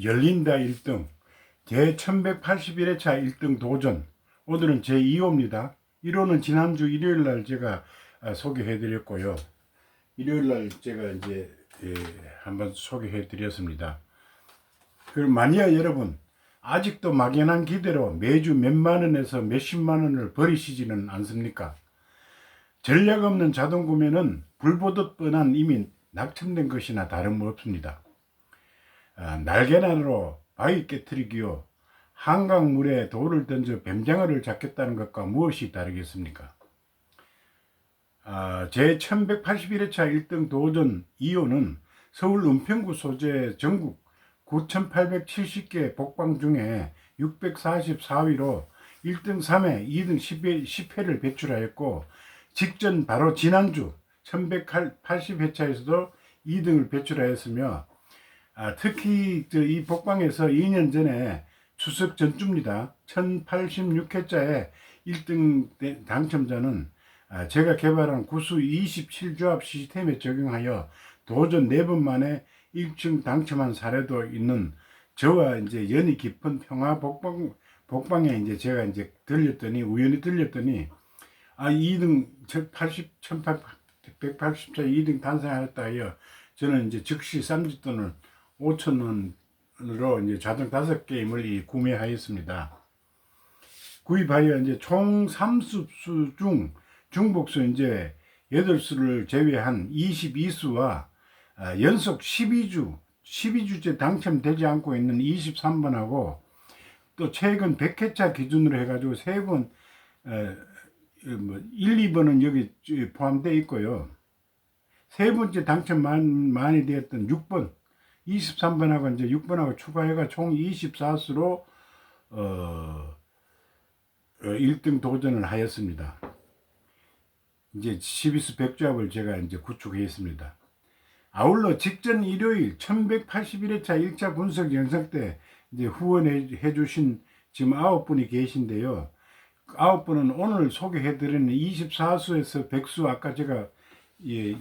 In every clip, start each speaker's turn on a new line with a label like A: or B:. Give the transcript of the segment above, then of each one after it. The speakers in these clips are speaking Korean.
A: 열린다 1등 제 1181회차 1등 도전 오늘은 제 2호입니다 1호는 지난주 일요일 날 제가 아, 소개해 드렸고요 일요일 날 제가 이제 예, 한번 소개해 드렸습니다 그럼 마니아 여러분 아직도 막연한 기대로 매주 몇만 원에서 몇십만 원을 버리시지는 않습니까? 전략 없는 자동 구매는 불보듯 뻔한 이미 낙첨된 것이나 다름없습니다. 아, 날개나루로 바위 깨뜨리기요. 한강물에 돌을 던져 뱀장어를 잡겠다는 것과 무엇이 다르겠습니까? 아, 제 1181회차 1등 도전 2호는 서울 은평구 소재 전국 9,870개 복방 중에 644위로 1등 3회, 2등 10회, 10회를 배출하였고 직전 바로 지난주 1180회차에서도 2등을 배출하였으며 아, 특히 저이 복방에서 2년 전에 추석 전주입니다. 1086회차에 1등 당첨자는 아, 제가 개발한 구수 27조합 시스템에 적용하여 도전 4번 만에 1층 당첨한 사례도 있는 저와 이제 연이 깊은 평화 복방 복방에 이제 제가 이제 들렸더니 우연히 들렸더니 아 2등 80 1880차 2등 탄생하였다 하여 저는 이제 즉시 쌈짓돈을 5천 원으로 이제 자동 다섯 게임을 이 구매하였습니다. 구입하여 이제 총 30수 중 중복수 이제 8수를 제외한 22수와 아, 연속 12주 12주째 당첨되지 않고 있는 23번하고 또 최근 100회차 기준으로 해가지고 세번 어, 뭐 1, 2번은 여기 포함되어 있고요. 세 번째 당첨 많, 많이 되었던 6번, 23번하고 이제 6번하고 추가해가 총 24수로 어, 어, 1등 도전을 하였습니다. 이제 12수 백조합을 제가 이제 구축했습니다. 아울러 직전 일요일 1181회차 1차 분석 영상 때 이제 후원해 주신 지금 아홉 분이 계신데요. 아홉 분은 오늘 소개해 드리는 24수에서 100수 아까 제가 이,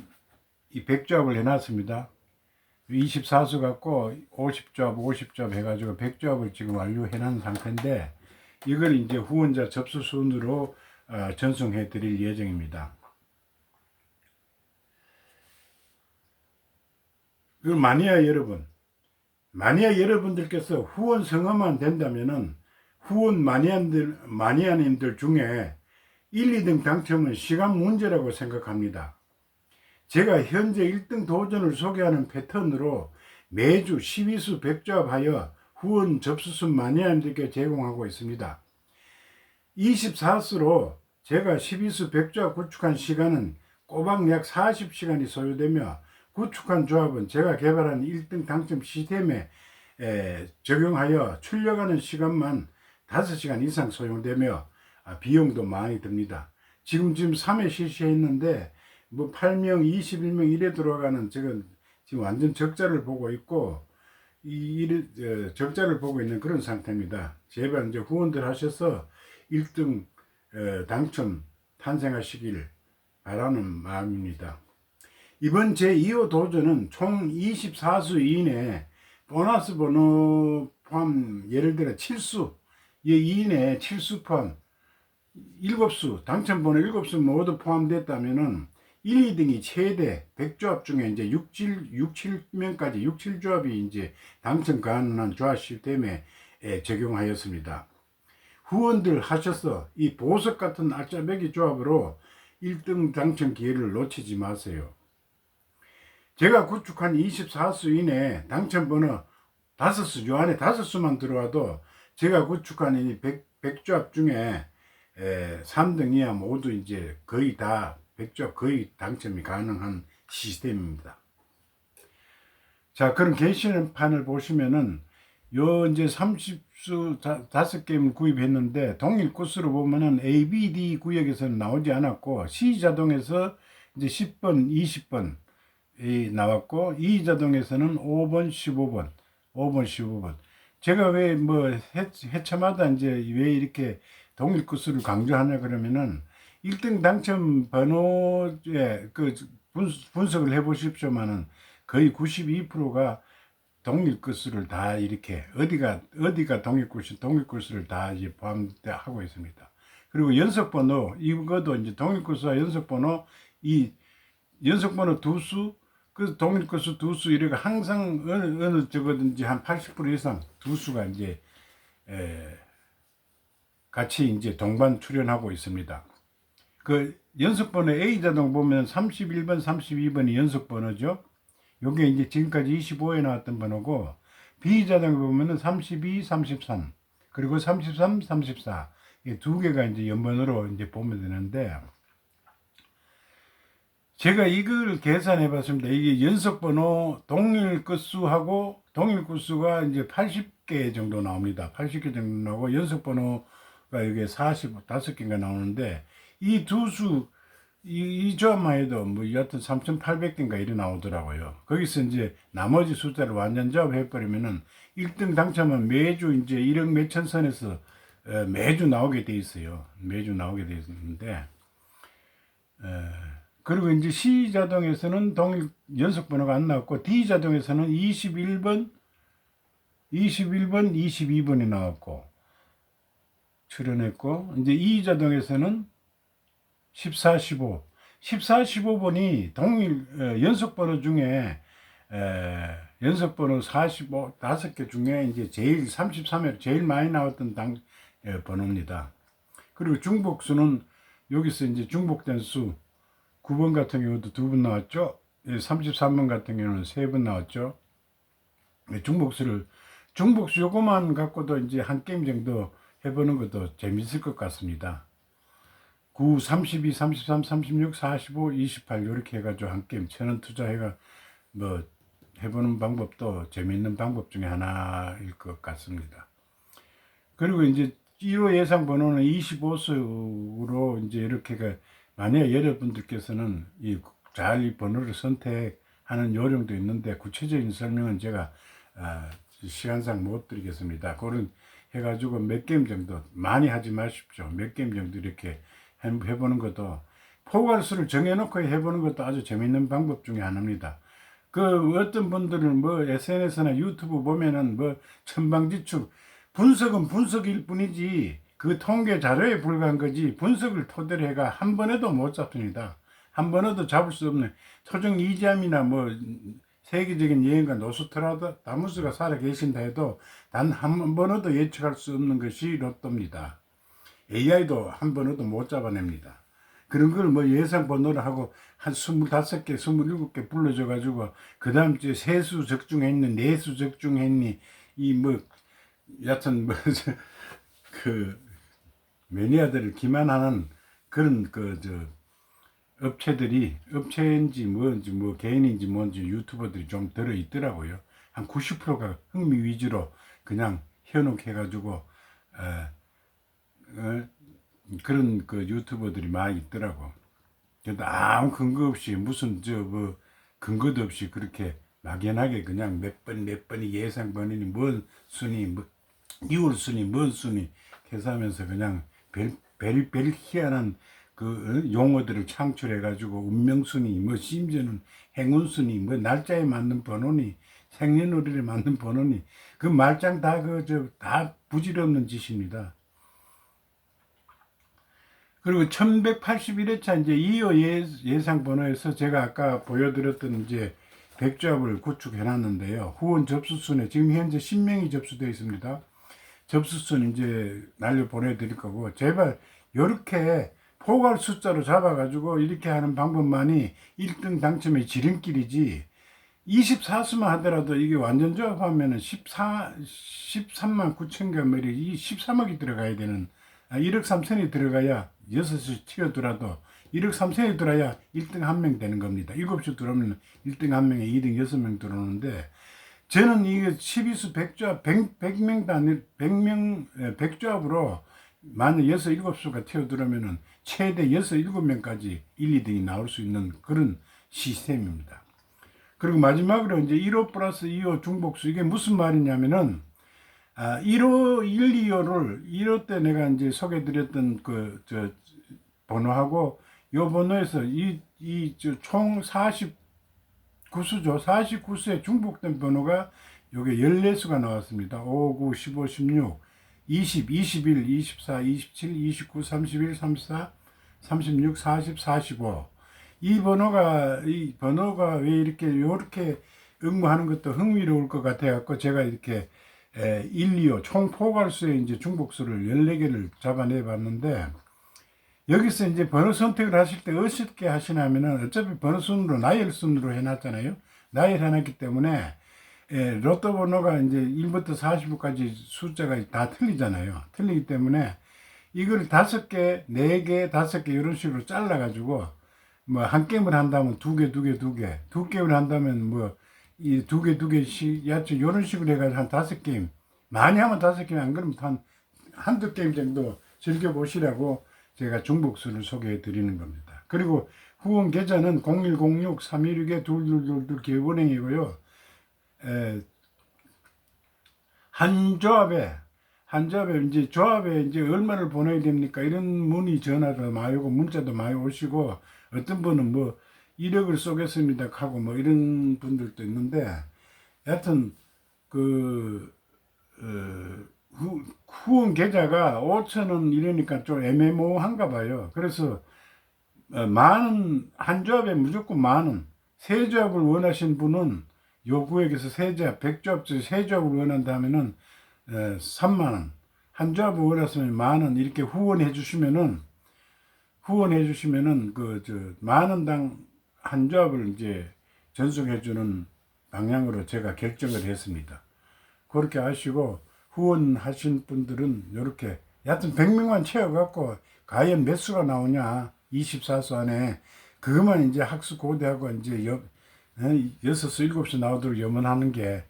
A: 이 100조합을 해놨습니다. 24수 갖고 50조합, 50조합 해가지고 100조합을 지금 완료해 놓은 상태인데 이걸 이제 후원자 접수 순으로 어, 전송해 드릴 예정입니다. 그 마니아 여러분, 마니아 여러분들께서 후원 성함만 된다면은 후원 마니아들, 마니아님들 중에 1, 2등 당첨은 시간 문제라고 생각합니다. 제가 현재 1등 도전을 소개하는 패턴으로 매주 12수 100조합하여 후원 접수수 마니아님들께 제공하고 있습니다. 24수로 제가 12수 100조합 구축한 시간은 꼬박 약 40시간이 소요되며 구축한 조합은 제가 개발한 1등 당첨 시스템에 에, 적용하여 출력하는 시간만 5시간 이상 소요되며 아, 비용도 많이 듭니다. 지금 지금 3회 실시했는데 뭐 8명, 21명 이래 들어가는 지금 지금 완전 적자를 보고 있고 이 어, 적자를 보고 있는 그런 상태입니다. 제발 이제 후원들 하셔서 1등 어, 당첨 탄생하시길 바라는 마음입니다. 이번 제2호 도전은 총 24수 이내 보너스 번호 포함 예를 들어 7수 이 이내 7수 포함 7수 당첨 번호 7수 모두 포함됐다면은 1, 2등이 최대 100조합 중에 이제 6, 7, 6, 7명까지 6, 7조합이 이제 당첨 가능한 조합 시스템에 에, 적용하였습니다. 후원들 하셔서 이 보석 같은 알짜배기 조합으로 1등 당첨 기회를 놓치지 마세요. 제가 구축한 24수 이내 당첨 번호 5수, 요 안에 5수만 들어와도 제가 구축한 이 100, 100조합 중에 에, 3등 이하 모두 이제 거의 다 100조합 거의 당첨이 가능한 시스템입니다. 자, 그런 게시판을 보시면은 요 이제 30수 다, 5게임을 구입했는데 동일 코스로 보면은 A, B, D 구역에서는 나오지 않았고 C 자동에서 이제 10번, 20번 이 나왔고 이 자동에서는 5번, 15번, 5번, 15번. 제가 왜 뭐 해차마다 이제 왜 이렇게 동일 코스를 강조하냐 그러면은 1등 당첨 번호에 그 분, 분석을 해 보십시오만은 거의 92%가 동일 끝수를 다 이렇게 어디가 어디가 동일 끝이 동일 끝수를 다 이제 포함하고 있습니다. 그리고 연속 번호 이것도 이제 동일 끝수와 연속 번호 이 연속 번호 두수 그 동일 끝수 두수 이렇게 항상 어느 어느 저거든지 한 80% 이상 두 수가 이제 에, 같이 이제 동반 출연하고 있습니다. 그 연속 번호 A 자동 보면 31번, 32번이 연속 번호죠. 요게 이제 지금까지 25에 나왔던 번호고 B 자동 보면은 32, 33 그리고 33, 34 이두 개가 이제 연번으로 이제 보면 되는데 제가 이걸 계산해 봤습니다. 이게 연속 번호 동일 끝수하고 동일 끝수가 이제 80개 정도 나옵니다. 80개 정도 나오고 연속 번호가 이게 45개가 나오는데 이 두 수, 이, 이 조합만 해도 뭐 여하튼 3,800개인가 이래 나오더라고요. 거기서 이제 나머지 숫자를 완전 조합해버리면은 1등 당첨은 매주 이제 1억 몇천 선에서 어, 매주 나오게 돼 있어요. 매주 나오게 돼 있는데, 어, 그리고 이제 C 자동에서는 동일 연속 번호가 안 나왔고 D 자동에서는 21번, 21번, 22번이 나왔고 출연했고 이제 E 자동에서는 14, 15, 14, 15번이 동일 어, 연속 번호 중에 에, 연속 번호 45 다섯 개 중에 이제 제일 33회 제일 많이 나왔던 당 에, 번호입니다. 그리고 중복수는 여기서 이제 중복된 수 9번 같은 경우도 두 번 나왔죠. 33번 같은 경우는 세 번 나왔죠. 네, 중복수를 중복수 요거만 갖고도 이제 한 게임 정도 해보는 것도 재밌을 것 같습니다. 9, 32, 33, 36, 45, 28 이렇게 해가지고 한 게임 천 원 투자해가 뭐 해보는 방법도 재밌는 방법 중에 하나일 것 같습니다. 그리고 이제 1호 예상 번호는 25수로 이제 이렇게가 만약 여러분들께서는 이잘이 번호를 선택하는 요령도 있는데 구체적인 설명은 제가 아, 시간상 못 드리겠습니다. 그런 해가지고 몇 게임 정도 많이 하지 마십시오. 몇 게임 정도 이렇게 해- 해보는 것도 포괄수를 정해놓고 해보는 것도 아주 재밌는 방법 중에 하나입니다. 그 어떤 분들은 뭐 SNS나 유튜브 보면은 뭐 천방지축 분석은 분석일 뿐이지 그 통계 자료에 불과한 거지 분석을 토대로 해가 한 번에도 못 잡습니다. 한 번에도 잡을 수 없는 토종 이지암이나 뭐 세계적인 여행가 노스트라다무스가 살아 계신다 해도 단 한 번에도 예측할 수 없는 것이 로또입니다. AI도 한 번에도 못 잡아냅니다. 그런 걸 뭐 예상 번호를 하고 한 25개, 27개 불러줘 가지고 그 다음 주에 세수 적중했니, 내수 적중했니, 이 뭐, 여하튼 뭐, 그, 매니아들을 기만하는 그런 그, 저, 업체들이, 업체인지 뭔지 뭐 개인인지 뭔지 유튜버들이 좀 들어 있더라고요. 한 90%가 흥미 위주로 그냥 현혹해 가지고, 어, 어, 그런 그 유튜버들이 많이 있더라고. 근데 아무 근거 없이 무슨 저 뭐 근거도 없이 그렇게 막연하게 그냥 몇 번 몇 번이 예상 번호니 뭔 순위 뭐 이월 순위 뭔 순위 계산하면서 그냥 별 별 별 희한한 그 어, 용어들을 창출해 가지고 운명 순위 뭐 심지어는 행운 순위 뭐 날짜에 맞는 번호니 생년월일에 맞는 번호니 그 말짱 다 그 저 다 부질없는 짓입니다. 그리고 1181회차 이제 2호 예, 예상 번호에서 제가 아까 보여드렸던 이제 백조합을 구축해 놨는데요. 후원 접수순에 지금 현재 10명이 접수되어 있습니다. 접수순 이제 날려 보내드릴 거고 제발 이렇게 포괄 숫자로 잡아가지고 이렇게 하는 방법만이 1등 당첨의 지름길이지 24수만 하더라도 이게 완전 조합하면은 14, 13만 9천 개 말이 이 13억이 들어가야 되는 아, 1억 3천이 들어가야 6시 튀어들어도 1억 3천이 들어야 1등 한 명 되는 겁니다. 7시 들어오면 1등 한 명에 2등 6명 들어오는데 저는 이게 12수 100조합 100, 100명 단위 100명 100조합으로 만약 6, 7수가 튀어들어오면은 최대 6, 7명까지 1, 2등이 나올 수 있는 그런 시스템입니다. 그리고 마지막으로 이제 1호 플러스 2호 중복수 이게 무슨 말이냐면은 아, 1호 1, 2호를 1호 때 내가 이제 소개드렸던 그 저 번호하고 요 번호에서 이 이 총 49수죠. 49수에 중복된 번호가 요게 14수가 나왔습니다. 5, 9, 15, 16, 20, 21, 24, 27, 29, 31, 34, 36, 40, 45. 이 번호가 이 번호가 왜 이렇게 요렇게 응모하는 것도 흥미로울 것 같아 갖고 제가 이렇게 에, 1, 2호 총 포괄수의 이제 중복수를 14개를 잡아내 봤는데 여기서 이제 번호 선택을 하실 때 어떻게 하시냐면은 어차피 번호 순으로 나열 순으로 해놨잖아요. 나열 해놨기 때문에 예, 로또 번호가 이제 1부터 40까지 숫자가 다 틀리잖아요. 틀리기 때문에 이걸 다섯 개, 네 개, 다섯 개 이런 식으로 잘라가지고 뭐 한 게임을 한다면 두 개, 두 개, 두 개, 두 게임을 한다면 뭐 이 두 개, 두 개씩 야채 이런 식으로 해가지고 한 다섯 게임 많이 하면 다섯 게임 안 그러면 한 한두 게임 정도 즐겨 보시라고 제가 중복수를 소개해 드리는 겁니다. 그리고 후원 계좌는 0106 316에 2222 기업은행이고요. 에, 한 조합에 한 조합에 이제 조합에 이제 얼마를 보내야 됩니까? 이런 문의 전화도 많이 오고 문자도 많이 오시고 어떤 분은 뭐 1억을 쏘겠습니다 하고 뭐 이런 분들도 있는데 여하튼 그 어, 후, 후원 계좌가 5천 원 이러니까 좀 애매모호한가 봐요. 그래서 어, 만원 한 조합에 무조건 만원 세 조합을 원하신 분은 요 구역에서 세 조합, 백 조합 중에 세 조합을 원한다면은 에, 3만 원. 한 조합을 원하시면 만원 이렇게 후원해 주시면은 후원해 주시면은 그 저 만 원당 한 조합을 이제 전송해 주는 방향으로 제가 결정을 했습니다. 그렇게 하시고 후원하신 분들은 이렇게 여하튼 100명만 채워갖고 과연 몇 수가 나오냐 24수 안에. 그것만 이제 학수 고대하고 이제 여, 어, 여섯 수 일곱 수 나오도록 염원하는 게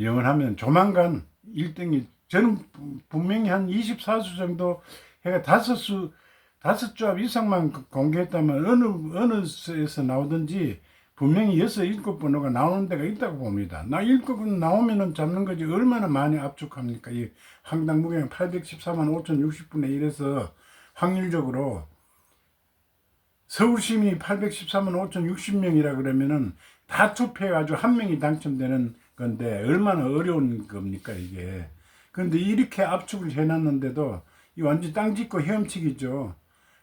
A: 염원하면 조만간 1등이 저는 부- 분명히 한 24수 정도 해가 다섯 수 다섯 조합 이상만 그- 공개했다면 어느 어느 수에서 나오든지 분명히 여섯 일곱 번호가 나오는 데가 있다고 봅니다. 나 일곱 번 나오면은 잡는 거지 얼마나 많이 압축합니까? 이 황당 무게가 814만 5,060분의 1에서 확률적으로 서울 시민이 814만 5,060명이라 그러면은 다 투표해가지고 한 명이 당첨되는 건데 얼마나 어려운 겁니까 이게. 그런데 이렇게 압축을 해놨는데도 이 완전 땅 짓고 헤엄치기죠.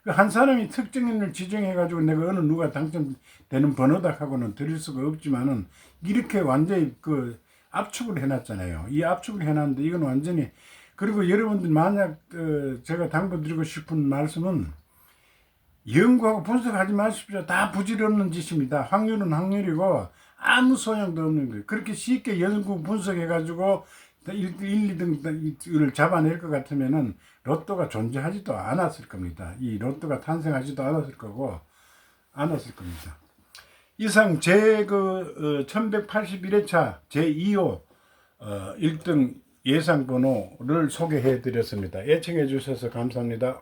A: 그 한 사람이 특정 인을 지정해가지고 내가 어느 누가 당첨되는 번호다 하고는 드릴 수가 없지만은 이렇게 완전히 그 압축을 해놨잖아요. 이 압축을 해놨는데 이건 완전히 그리고 여러분들 만약 그 제가 당부드리고 싶은 말씀은 연구하고 분석하지 마십시오. 다 부질없는 짓입니다. 확률은 확률이고 아무 소용도 없는 거예요. 그렇게 쉽게 연구 분석해가지고 1, 1 2등을 잡아낼 것 같으면은 로또가 존재하지도 않았을 겁니다. 이 로또가 탄생하지도 않았을 거고 않았을 겁니다. 이상 제그 1181회차 제2호 어, 1등 예상 번호를 소개해 드렸습니다. 애청해 주셔서 감사합니다.